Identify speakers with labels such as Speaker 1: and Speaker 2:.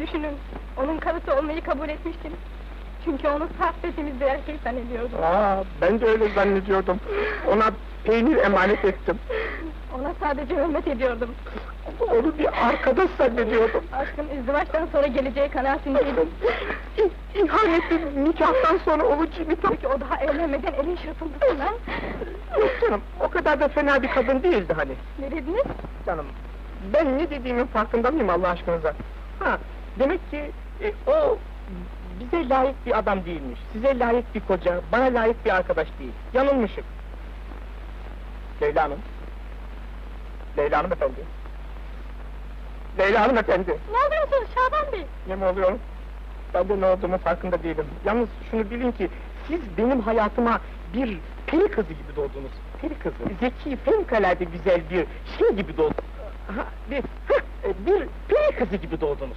Speaker 1: Düşünün, onun karısı olmayı kabul etmiştim. Çünkü onu saf ve temiz bir erkek zannediyordum.
Speaker 2: Aa, ben de öyle zannediyordum. Ona peynir emanet ettim.
Speaker 1: Ona sadece hürmet ediyordum.
Speaker 2: Onu bir arkadaş zannediyordum.
Speaker 1: Aşkın izdivaçtan sonra geleceği kanaatindeydim.
Speaker 2: İhanetin nikahtan sonra olacağı bir
Speaker 1: Peki o daha evlenmeden elin çırpıntısından...
Speaker 2: Yok canım, o kadar da fena bir kadın değildi hani.
Speaker 1: ne dediniz?
Speaker 2: Canım, ben ne dediğimin farkında mıyım Allah aşkınıza? Ha, demek ki e, o bize layık bir adam değilmiş. Size layık bir koca, bana layık bir arkadaş değil. Yanılmışım. Leyla Hanım. Leyla Hanım efendi. Leyla Hanım efendi.
Speaker 1: Ne oluyorsunuz Şaban Bey?
Speaker 2: Ne mi oluyorum? Ben de ne olduğumu farkında değilim. Yalnız şunu bilin ki, siz benim hayatıma bir peri kızı gibi doğdunuz. Peri kızı. Zeki, fevkalade güzel bir şey gibi doğdunuz. Ha, bir, hah, bir peri kızı gibi doğdunuz.